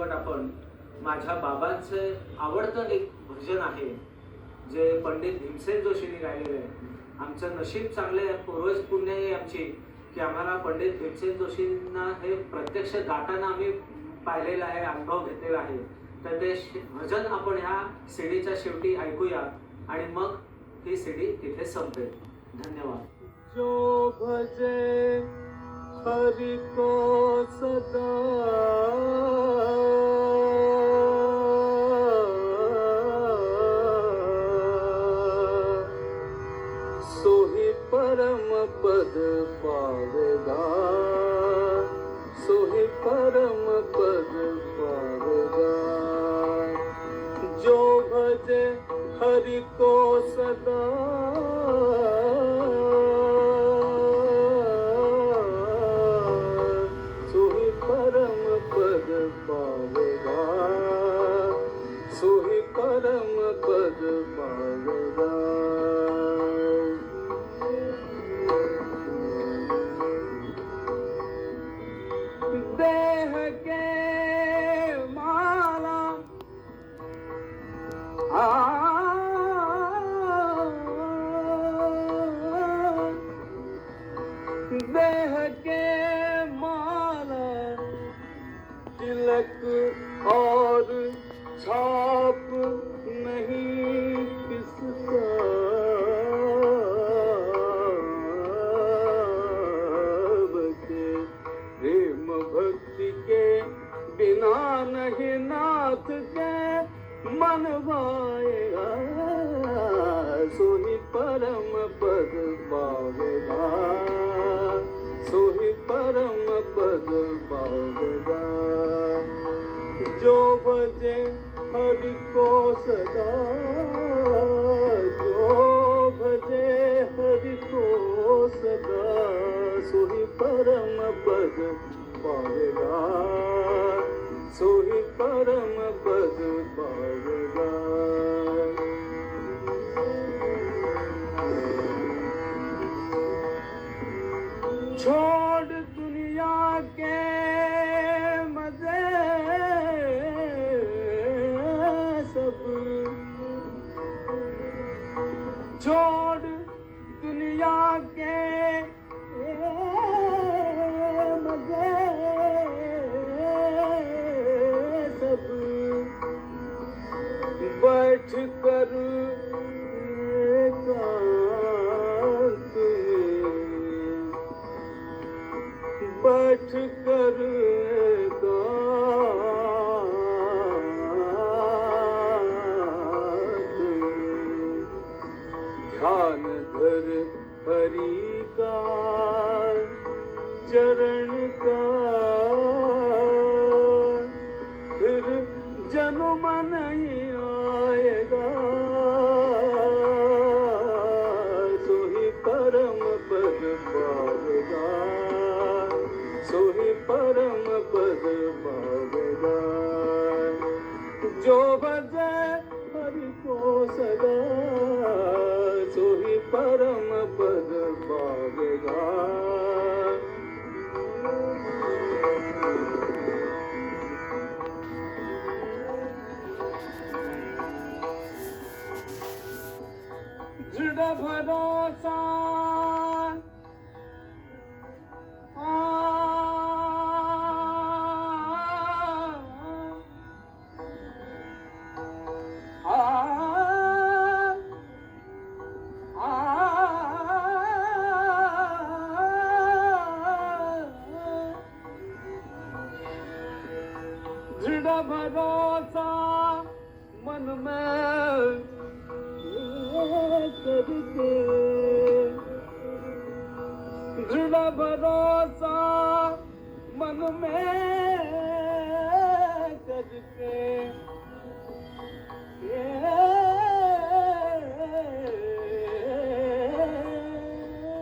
शेवट आपण माझ्या बाबांचं आवडतं एक भजन आहे जे पंडित भीमसेन जोशींनी गायलेलं आहे. आमचं नशीब चांगले आहे, पूर्वज पुण्य आहे आमची की आम्हाला पंडित भीमसेन जोशींना हे प्रत्यक्ष गाताना आम्ही पाहिलेलं आहे अनुभव घेतलेला आहे. तर ते भजन आपण ह्या सीडीच्या शेवटी ऐकूया आणि मग ही सीडी तिथे संपेल. धन्यवाद. जो भजे हरि को सदा परम पद पर जो भजे हरि को देह के माला तिलक और छाप नहीं किसका बचे प्रेम भक्ति के बिना नहीं नाथ मन भाएगा सोही परम पद पावेगा सोही परम पद पावेगा जो बजे हरि को सदा जो भजे हरि को सदा सोही परम पद पावेगा सोही परम पद पावेगा छोड़ दुनिया के मजे सब. छोड़ दुनिया के ਕੁਛ ਕਰ ਬੈਠ ਕਰ ਧਿਆਨ ਧਰ ਹਰੀ ਕਾ ਚਰਨ ਕਾ ਫਿਰ ਜਨਮ ਮਨ जो भजे हरि को सदा सोही परम पद पावेगा दृढ भरोसा भरोसा मन में करके दृढ़ भरोसा मन में